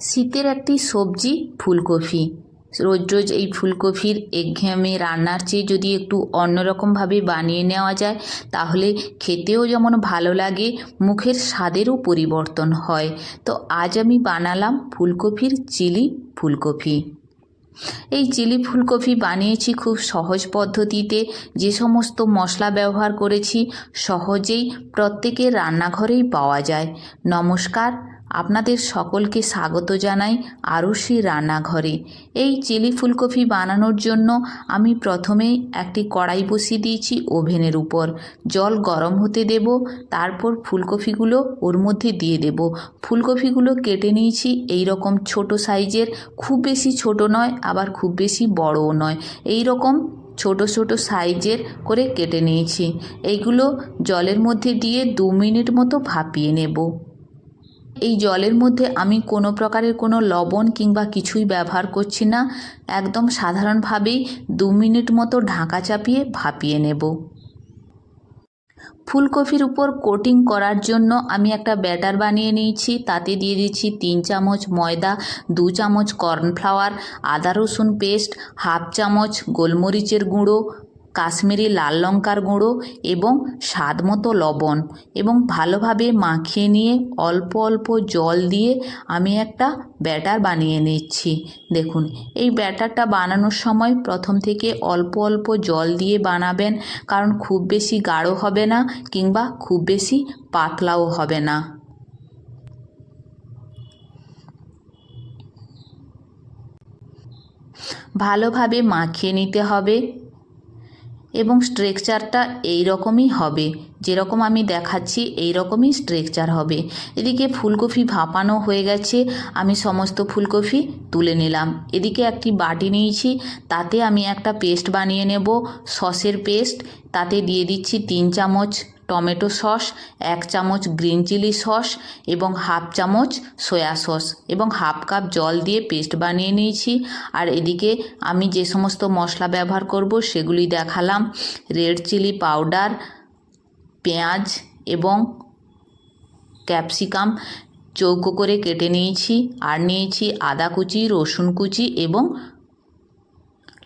শীতের একটি সবজি, ফুলকপি। রোজ রোজ এই ফুলকপির একঘেয়েমি রান্নার চেয়ে যদি একটু অন্যরকমভাবে বানিয়ে নেওয়া যায়, তাহলে খেতেও যেমন ভালো লাগে, মুখের স্বাদেরও পরিবর্তন হয়। তো আজ আমি বানালাম ফুলকপির চিলি ফুলকপি। এই চিলি ফুলকপি বানিয়েছি খুব সহজ পদ্ধতিতে, যে সমস্ত মশলা ব্যবহার করেছি, সহজেই প্রত্যেকের রান্নাঘরেই পাওয়া যায়। নমস্কার আপনাদের সকলকে স্বাগত জানাই আরুষি রান্নাঘরে। এই চিলি ফুলকপি বানানোর জন্য আমি প্রথমেই একটি কড়াই বসিয়ে দিয়েছি ওভেনের উপর। জল গরম হতে দেব, তারপর ফুলকপিগুলো ওর মধ্যে দিয়ে দেব। ফুলকপিগুলো কেটে নিয়েছি এই রকম ছোট সাইজের, খুব বেশি ছোট নয়, আবার খুব বেশি বড়ও নয়। এই রকম ছোট ছোট সাইজের করে কেটে নিয়েছি। এইগুলো জলের মধ্যে দিয়ে দু মিনিট মতো ভাপিয়ে নেব। এই জলের মধ্যে আমি কোনো প্রকারের কোনো লবণ কিংবা কিছুই ব্যবহার করছি না। একদম সাধারণভাবেই দু মিনিট মতো ঢাকা চাপিয়ে ভাপিয়ে নেব। ফুলকপির উপর কোটিং করার জন্য আমি একটা ব্যাটার বানিয়ে নিয়েছি। তাতে দিয়ে দিচ্ছি তিন চামচ ময়দা, দু চামচ কর্নফ্লাওয়ার, আদা রসুন পেস্ট, হাফ চামচ গোলমরিচের গুঁড়ো কাশ্মীরি লাল লঙ্কার গুঁড়ো এবং স্বাদ মতো লবণ এবং ভালোভাবে মাখিয়ে নিয়ে অল্প অল্প জল দিয়ে আমি একটা ব্যাটার বানিয়ে নিচ্ছি। দেখুন, এই ব্যাটারটা বানানোর সময় প্রথম থেকে অল্প অল্প জল দিয়ে বানাবেন, কারণ খুব বেশি গাঢ় হবে না কিংবা খুব বেশি পাতলাও হবে না। ভালোভাবে মাখিয়ে নিতে হবে। এবং স্ট্রেকচারটা এই রকমই হবে। যেরকম আমি দেখাচ্ছি এই রকমই স্ট্রেকচার হবে। এদিকে ফুলকপি ভাপানো হয়ে গেছে। আমি সমস্ত ফুলকপি তুলে নিলাম। এদিকে একটি বাটি নিয়েছি। তাতে আমি একটা পেস্ট বানিয়ে নেব। সসের পেস্ট। তাতে দিয়ে দিচ্ছি তিন চামচ টমেটো সস, এক চামচ গ্রিন চিলি সস এবং হাফ চামচ সয়া সস এবং হাফ কাপ জল দিয়ে পেস্ট বানিয়ে নিয়েছি। আর এদিকে আমি যে সমস্ত মশলা ব্যবহার করব সেগুলি দেখালাম। রেড চিলি পাউডার, পেঁয়াজ এবং ক্যাপসিকাম চৌকো করে কেটে নিয়েছি। আর নিয়েছি আদা কুচি, রসুন কুচি এবং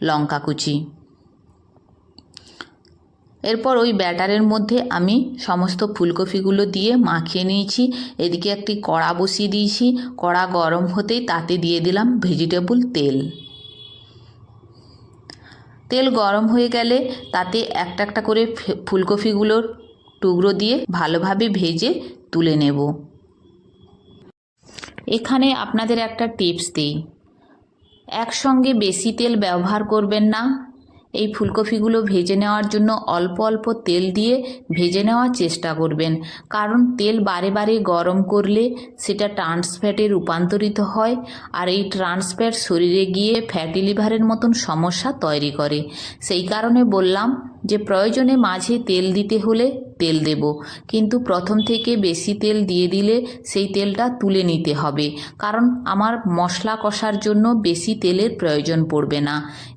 লঙ্কা কুচি। এরপর ওই ব্যাটারের মধ্যে আমি সমস্ত ফুলকপিগুলো দিয়ে মাখিয়ে নিয়েছি। এদিকে একটি কড়া বসিয়ে দিয়েছি। কড়া গরম হতেই তাতে দিয়ে দিলাম ভেজিটেবল তেল। তেল গরম হয়ে গেলে তাতে একটা একটা করে ফুলকপিগুলোর টুকরো দিয়ে ভালোভাবে ভেজে তুলে নেব। এখানে আপনাদের একটা টিপস দিই। একসঙ্গে বেশি তেল ব্যবহার করবেন না। এই ফুলকপিগুলো ভেজে নেওয়ার জন্য অল্প অল্প তেল দিয়ে ভেজে নেওয়ার চেষ্টা করবেন। কারণ তেল বারে বারে গরম করলে সেটা ট্রান্সফ্যাটে রূপান্তরিত হয় আর এই ট্রান্সফ্যাট শরীরে গিয়ে ফ্যাটি লিভারের মতন সমস্যা তৈরি করে। সেই কারণে বললাম যে প্রয়োজনে মাঝে তেল দিতে হলে তেল দেব। কিন্তু প্রথম থেকে বেশি তেল দিয়ে দিলে সেই তেলটা তুলে নিতে হবে। কারণ আমার মশলা কষার জন্য বেশি তেলের প্রয়োজন পড়বে না।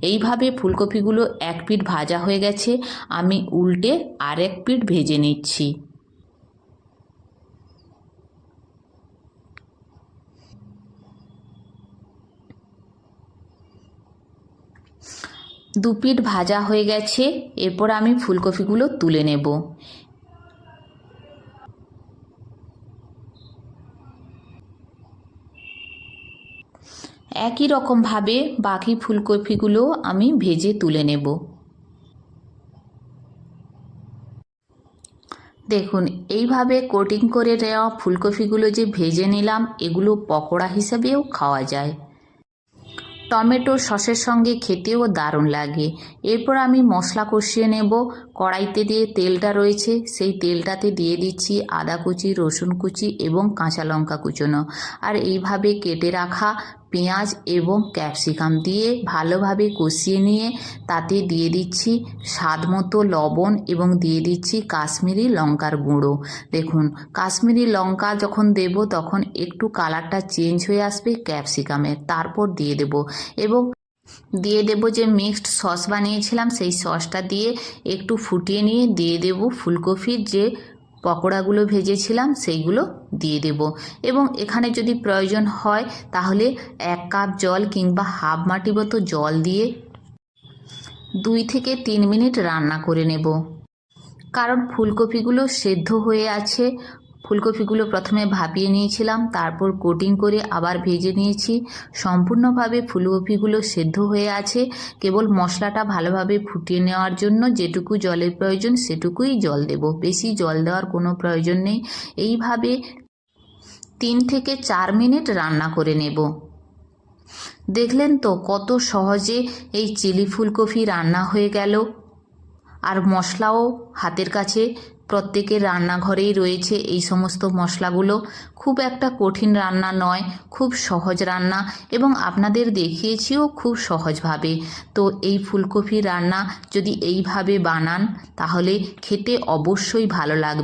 এইভাবে ফুলকপিগুলো এক পিঠ ভাজা হয়ে গেছে। আমি উল্টে আর এক পিঠ ভেজে নিচ্ছি। দু পিঠ ভাজা হয়ে গেছে। এরপর আমি ফুলকপিগুলো তুলে নেব। একই রকমভাবে বাকি ফুলকপিগুলো আমি ভেজে তুলে নেব। দেখুন, এইভাবে কোটিং করে নেওয়া ফুলকপিগুলো যে ভেজে নিলাম, এগুলো পকোড়া হিসেবেও খাওয়া যায়। টমেটো সসের সঙ্গে খেতেও দারুণ লাগে। এরপর আমি মশলা কষিয়ে নেব। কড়াইতে দিয়ে তেলটা রয়েছে, সেই তেলটাতে দিয়ে দিচ্ছি আদা কুচি, রসুন কুচি এবং কাঁচা লঙ্কা কুচোনো। আর এইভাবে কেটে রাখা পেঁয়াজ এবং ক্যাপসিকাম দিয়ে ভালোভাবে কষিয়ে নিয়ে তাতে দিয়ে দিচ্ছি স্বাদ মতো লবণ এবং দিয়ে দিচ্ছি কাশ্মীরি লঙ্কার গুঁড়ো। দেখুন, কাশ্মীরি লঙ্কা যখন দেব তখন একটু কালারটা চেঞ্জ হয়ে আসবে ক্যাপসিকামের। তারপর দিয়ে দেব এবং দিয়ে দেব যে মিক্সড সস বানিয়েছিলাম সেই সসটা দিয়ে একটু ফুটিয়ে নিয়ে দিয়ে দেব ফুলকপির যে পকোড়াগুলো ভেজেছিলাম, সেইগুলো দিয়ে দেব। এবং এখানে যদি প্রয়োজন হয়, তাহলে এক কাপ জল কিংবা হাফ মাটি মতো জল দিয়ে দুই থেকে তিন মিনিট রান্না করে নেব। কারণ ফুলকপিগুলো সেদ্ধ হয়ে আছে ফুলকপিগুলো প্রথমে ভাপিয়ে নিয়েছিলাম, তারপর কোটিং করে আবার ভেজে নিয়েছি। সম্পূর্ণভাবে ফুলকপিগুলো সেদ্ধ হয়ে আছে। কেবল মশলাটা ভালোভাবে ফুটিয়ে নেওয়ার জন্য যেটুকু জলের প্রয়োজন সেটুকুই জল দেব। বেশি জল দেওয়ার কোনো প্রয়োজন নেই। এইভাবে তিন থেকে চার মিনিট রান্না করে নেব। দেখলেন তো কত সহজে এই চিলি ফুলকপি রান্না হয়ে গেল। আর মশলাও হাতের কাছে প্রত্যেকের রান্নাঘরেই রয়েছে এই সমস্ত মশলাগুলো। খুব একটা কঠিন রান্না নয়, খুব সহজ রান্না এবং আপনাদের দেখিয়েছিও খুব সহজভাবে। তো এই ফুলকপি রান্না যদি এইভাবে বানান, তাহলে খেতে অবশ্যই ভালো লাগবে।